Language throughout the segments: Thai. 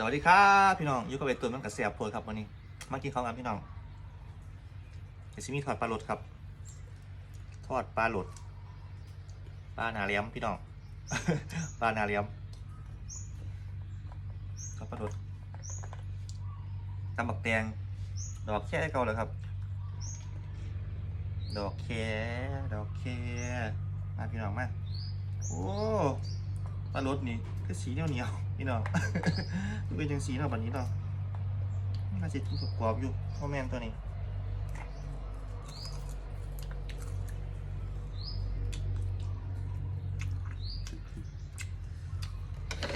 สวัสดีครับพี่น้องอยู่กับไอตัวมันกับเสียบโพดครับวันนี้ มากินข้าวกันพี่น้องเดี๋ยวซิมีทอดปลาหลดครับ ทอดปลาหลดปลาหนาเลี้ยมพี่น้อง ปลาหนาเลี้ยมทอดปลาหลดตำบักแตงดอกแค่เก่าเลยครับ ดอกแค่ดอกแค่มาพี่น้องมาโอ้ปลาหลดนี่คือสีเหนียวเหนียว พี่น้องดูเป็นจังสีเนาะบัดนี้เนาะน่าสิถูกรอบอยู่พ่อแม่นตัวนี้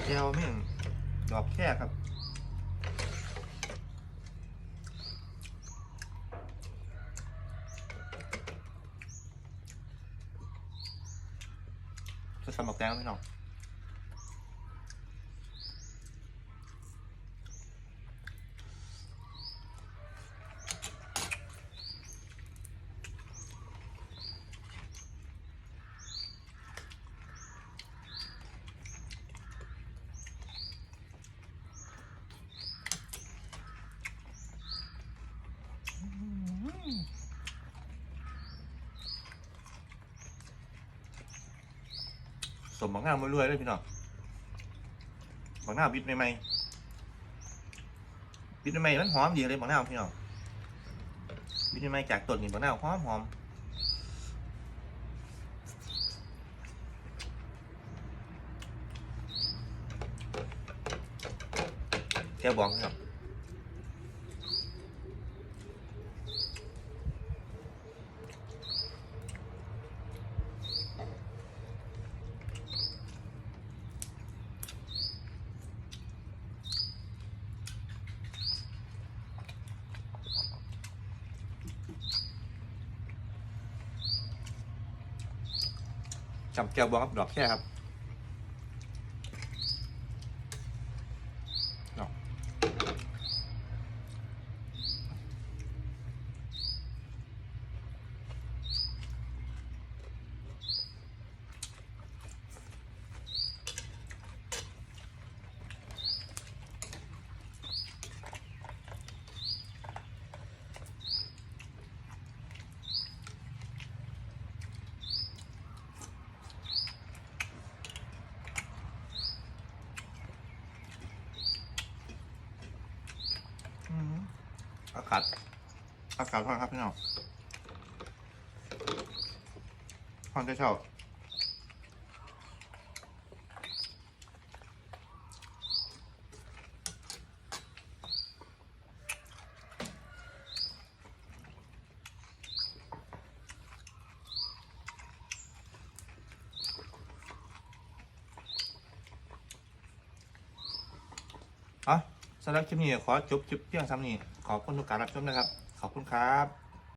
แก้วแม่งดอกแค่ครับจะทำแบบแก้วไหมน้อง สมบังงามรวยๆเลยพี่น้องบังงาบิดใหม่ๆบิดใหม่ๆมันหอมดีเลยบังงาพี่น้องบิดใหม่ๆจากต้นนี่บังงาหอมหอมแค่บองพี่น้อ จำแก้วบองกับดอกแค่ครับ อากาศอากาศร้อนครับพี่น้องร้อนจะเช่าอะ สำหรับคลิปนี้ขอจบคลิปเพียงซ้ำนี้ขอบคุณทุกการรับชมนะครับ ขอบคุณครับ